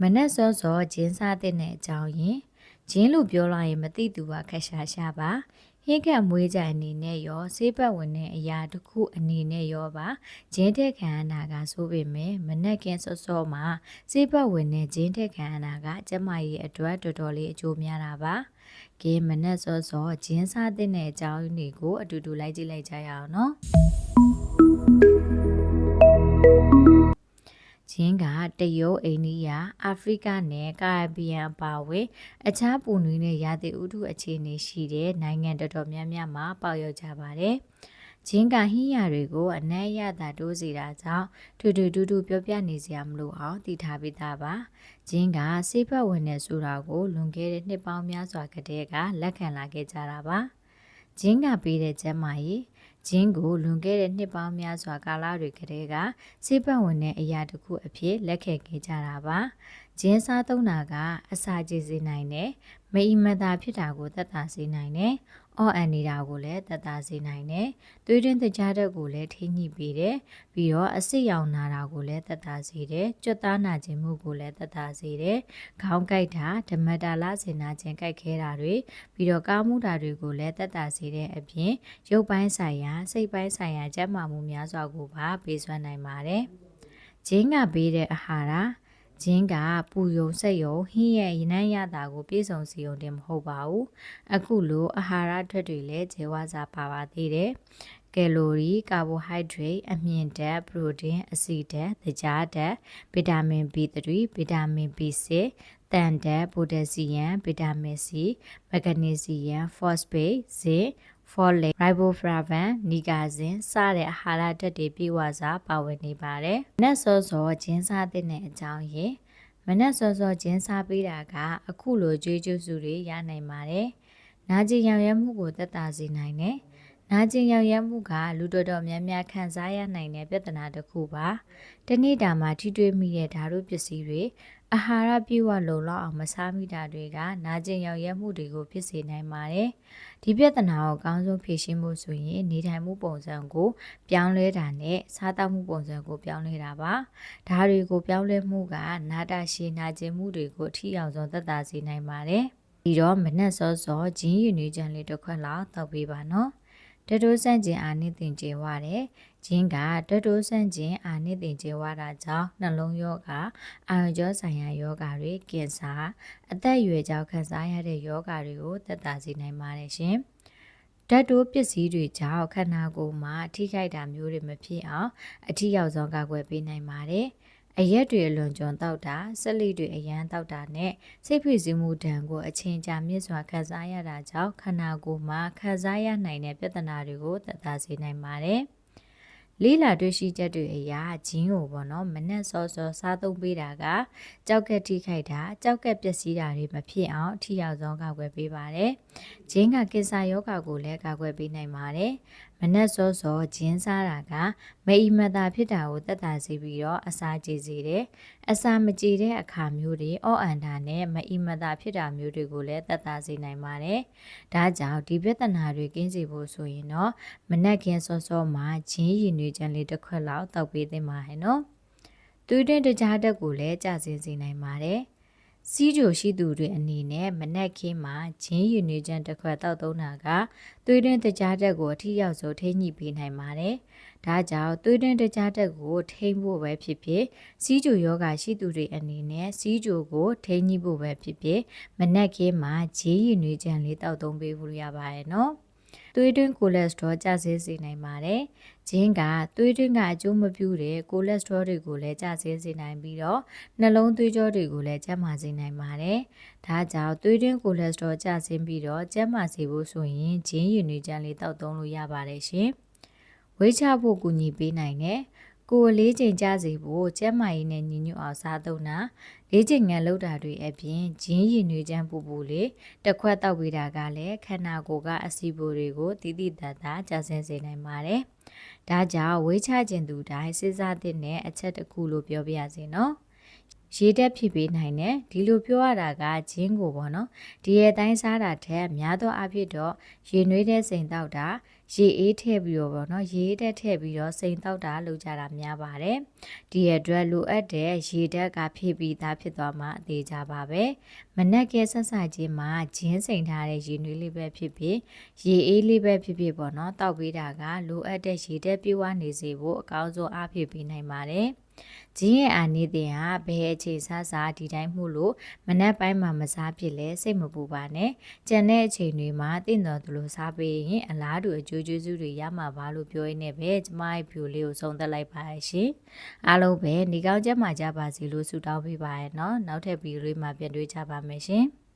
မနက်စောစောဂျင်းစားတဲ့အကြောင်းရင်ဂျင်းလို့ပြောလိုက်ရင်မသိသူကခက်ရှာရှာပါဟင်းကမွေးကြအနေနဲ့ရောဆေးပတ်ဝင်တဲ့အရာတစ်ခုအနေနဲ့ရောပါဂျင်းတဲ့ခံရတာကဆိုပေမဲ့မနက်ကင်းစောစောမှာဆေးပတ်ဝင်တဲ့ဂျင်းတဲ့ခံရတာကကျမရဲ့အတွက်တော်တော်လေးအကျိုးများတာပါကဲမနက်စောစောဂျင်းစားတဲ့အကြောင်းတွေကိုအတူတူလိုက်ကြည့်လိုက်ကြရအောင်နော် ချင်းကတရုတ်အိန္ဒိယအာဖရိကနဲ့ကာရဘီယံအပါအဝင်အခြားပူနွေးတဲ့ရာသီဥတုအခြေအနေရှိတဲ့နိုင်ငံတော်တော်များများမှာပေါက်ရောက်ကြပါတယ်။ချင်းကဟင်းရတွေကိုအနက်ရတာတိုးစီတာကြောင့်ထူထူတူတူပြောပြနေစရာမလိုအောင်တည်ထားပေးတာပါ။ချင်းကစေဘက်ဝင်နေဆိုတာကိုလွန်ခဲ့တဲ့နှစ်ပေါင်းများစွာကတည်းကလက်ခံလာခဲ့ကြတာပါ။ချင်းကပေးတဲ့ကျမ်းမာရေး ဂျင်းကိုလွန်ခဲ့တဲ့နှစ်ပေါင်းများစွာကာလတွေကတည်းကစိတ်ပတ်ဝင်တဲ့အရာတစ်ခုအဖြစ်လက်ခံခဲ့ကြတာပါ။ဂျင်းစားသုံးတာကအစာကြေစေနိုင်တယ်။မအီမသာဖြစ်တာကိုသက်သာစေနိုင်တယ်။ အော့အန်နေတာကိုလည်းသက်သာစေနိုင်တယ်။သွေးတွင်းတကြားတဲ့ကိုလည်းထိညှိပေးတယ်။ပြီးတော့အစစ်ရောင်နာတာကိုလည်းသက်သာစေတယ်။ကြွတ်သားနာခြင်းမှုကိုလည်းသက်သာစေတယ်။ခေါင်းကိုက်တာဓမ္မတာလစင်နာခြင်းကိုက်ခဲတာတွေပြီးတော့ကားမှုတာတွေကိုလည်းသက်သာစေတဲ့အပြင်ရုပ်ပိုင်းဆိုင်ရာစိတ်ပိုင်းဆိုင်ရာကျန်းမာမှုများစွာကိုပါပေးစွမ်းနိုင်ပါတယ်။ဂျင်းကပေးတဲ့အာဟာရ ဂျင်းကပူယုံဆက်ယုံဟင်းရဲ့ရနံ့ရတာကို ပြည့်စုံစီုံတင်မဟုတ်ပါဘူး။အခုလိုအာဟာရဓာတ်တွေလည်းကျေဝါစာပါပါသေးတယ်။ကယ်လိုရီ၊ကာဘိုဟိုက်ဒရိတ်အမြင့်ဓာတ်ပရိုတင်းအဆီဓာတ်သကြားဓာတ်ဗီတာမင် B3 ဗီတာမင် B6 တန်ဓာတ်ပိုတက်ဆီယမ်ဗီတာမင် C မဂနီဆီယမ်ဖော့စဖေတ်ဇင် folate riboflavin နီဂါဇင်စတဲ့အာဟာရဓာတ်တွေပြည့်ဝစွာပါဝင်နေပါတယ်။မနက်စောစောဂျင်းစားတဲ့အကြောင်းရင်းမနက်စောစောဂျင်းစားပေးတာက အခုလိုကြွေးကျူးစုတွေရနိုင်ပါတယ်။နာကျင်ရောင်ရဲမှုကိုသက်သာစေနိုင်တယ်။နာကျင်ရောင်ရဲမှုကလူတော်တော်များများခံစားရနိုင်တဲ့ပြဿနာတစ်ခုပါ။တနေ့တာမှာထိတွေ့မိတဲ့ဓာတ်ပစ္စည်းတွေ အာဟာရပြည့်ဝလုံလောက်အောင်မစားမိတာတွေကနာကျင်ရောင်ရဲမှုတွေကိုဖြစ်စေနိုင်ပါတယ်။ဒီပြဿနာကိုအကောင်းဆုံးဖြေရှင်းဖို့ဆိုရင်နေထိုင်မှုပုံစံကိုပြောင်းလဲတာနဲ့စားသောက်မှုပုံစံကိုပြောင်းလဲတာပါ။ဒါတွေကိုပြောင်းလဲမှုကနာတာရှည်နာကျင်မှုတွေကိုထိအောင်ဆုံးသက်သာစေနိုင်ပါတယ်။ပြီးတော့မနက်စောစောဂျင်းယူနေကြလေးတစ်ခွက်လောက်တောက်ပေးပါနော်။ တတိုးဆန့်ကျင်အာနိသင်ကျေဝတယ်ဂျင်းကတတိုးဆန့်ကျင်အာနိသင်ကျေဝတာကြောင့်နှလုံးရောဂါအာရုံကြောဆိုင်ရာယောဂါတွေကင်ဆာအသက်အရွယ်ကြောင့်ခံစားရတဲ့ယောဂါတွေကိုသက်သာစေနိုင်ပါတယ်ရှင်ဓာတ်တိုးပစ္စည်းတွေကြောင့်ခန္ဓာကိုယ်မှာထိခိုက်တာမျိုးတွေမဖြစ်အောင်အထီးရောက်ဆုံးကာကွယ်ပေးနိုင်ပါတယ်။ အရက်တွေအလွန်ကျွံတောက်တာဆက်လိတွေအရန်တောက်တာနဲ့စိတ်ဖိစီးမှုဒဏ်ကိုအချိန်ကြာမြင့်စွာခံစားရတာကြောင့်ခန္ဓာကိုယ်မှာခံစားရနိုင်တဲ့ပြဿနာတွေကိုသက်သာစေနိုင်ပါတယ်။လေးလာတွေ့ရှိချက်တွေအရာဂျင်းကိုပေါ့နော်မနက်စောစောစားသုံးပေးတာကကြောက်ကက်ထိခိုက်တာကြောက်ကက်ပျက်စီးတာတွေမဖြစ်အောင်အထီရောက်ဆုံးကာကွယ်ပေးပါတယ်။ဂျင်းကကင်ဆာရောဂါကိုလည်းကာကွယ်ပေးနိုင်ပါတယ်။မနက်စောစောဂျင်းစားတာကမအီမတာဖြစ်တာကိုသက်သာစေပြီးတော့အစာကြေစေတယ်။အစာမကြေတဲ့အခါမျိုးတွေအော့အန်တာနဲ့မအီမတာဖြစ်တာမျိုးတွေကိုလည်းသက်သာစေနိုင်ပါတယ်။ဒါကြောင့်ဒီပြဿနာတွေကင်းစေဖို့ဆိုရင်တော့မနက်ခင်းစောစောမှာဂျင်းရည်နွေးချမ်းလေးတစ်ခွက်လောက်တောက်ပေးသင့်ပါဟဲ့နော်။သွေးတွင်းတကြားတက်ကိုလည်းကျဆင်းစေနိုင်ပါတယ်။ စီးကြိုရှိသူတွေအနေနဲ့မနက်ခင်းမှာဂျင်းယူနေချက်တစ်ခွက်တောက်သုံးတာကသွေးတွင်းတကြားတက်ကိုအထီးရောက်ဆိုထိညှိပေးနိုင်ပါတယ်။ဒါကြောင့်သွေးတွင်းတကြားတက်ကိုထိမ့်ဖို့ပဲဖြစ်ဖြစ်စီးကြိုယောဂရှိသူတွေအနေနဲ့စီးကြိုကိုထိညှိဖို့ပဲဖြစ်ဖြစ်မနက်ခင်းမှာဂျင်းယူနေချက်လေးတောက်သုံးပေးဖို့ရပါရဲ့နော်။ သွေးတွင်းကိုလက်စထရောကျဆင်းစေနိုင်ပါတယ်။ဂျင်းကသွေးတွင်းကအကျိုးမပြုတဲ့ကိုလက်စထရောတွေကိုလည်းကျဆင်းစေနိုင်ပြီးတော့နှလုံးသွေးကြောတွေကိုလည်းကျန်းမာစေနိုင်ပါတယ်။ဒါကြောင့်သွေးတွင်းကိုလက်စထရောကျဆင်းပြီးတော့ကျန်းမာစေဖို့ဆိုရင်ဂျင်းယူနေကြလေးတောက်သုံးလို့ရပါတယ်ရှင်။ဝေးချဖို့ကူညီပေးနိုင်တဲ့ ကိုယ်လေးချိန်ကြစေဖို့ကျန်းမာရေးနဲ့ညီညွတ်အောင်စားသုံးတာလေးချိန်ငန်လောက်တာတွေအပြင်ဂျင်းရည်နွေးချမ်းပူပူလေးတစ်ခွက်တောက်ပေးတာကလည်းခန္ဓာကိုယ်ကအဆီပိုတွေကိုတိတိတတ်တာကျဆင်းစေနိုင်ပါတယ်။ဒါကြောင့်ဝေးချခြင်းသူတိုင်းစဉ်းစားတဲ့အချက်တစ်ခုလို့ပြောပြရစီနော်။ ရေတက်ဖြစ်ပေးနိုင်တယ်ဒီလိုပြောရတာကဂျင်းကိုပေါ့နော်ဒီရဲ့တိုင်းစားတာထက်များသောအားဖြင့်တော့ရေနွေးတဲ့စိန်တောက်တာရေအေးထည့်ပြီးတော့ပေါ့နော်ရေတက်ထည့်ပြီးတော့စိန်တောက်တာလုပ်ကြတာများပါတယ်ဒီအတွက်လိုအပ်တဲ့ရေဓာတ်ကဖြည့်ပြီးသားဖြစ်သွားမှအသေးကြပါပဲမနက်ကဲဆက်စချင်းမှာဂျင်းစိန်ထားတဲ့ရေနွေးလေးပဲဖြစ်ဖြစ်ရေအေးလေးပဲဖြစ်ဖြစ်ပေါ့နော်တောက်ပေးတာကလိုအပ်တဲ့ရေဓာတ်ပြည့်ဝနေစေဖို့အကောင်းဆုံးအားဖြည့်ပေးနိုင်ပါတယ် ဂျင်းရဲ့အာနေတင်ဟာဘယ်အချိန်စားစားဒီတိုင်းမှုလို့မနက်ပိုင်းမှာမစားဖြစ်လဲစိတ်မပူပါနဲ့ကြံတဲ့အချိန်တွေမှာတင့်တော်သူလိုစားပေးရင်အလားတူအကျိုးကျေးဇူးတွေရမှာပါလို့ပြောရင်းနဲ့ပဲကျမရဲ့ဖြူလေးကိုဆုံးသက်လိုက်ပါရရှင်အားလုံးပဲနေကောင်းကျန်းမာကြပါစေလို့ဆုတောင်းပေးပါရနော်နောက်ထပ်ဗီဒီယိုလေးမှာပြန်တွေ့ကြပါမယ်ရှင်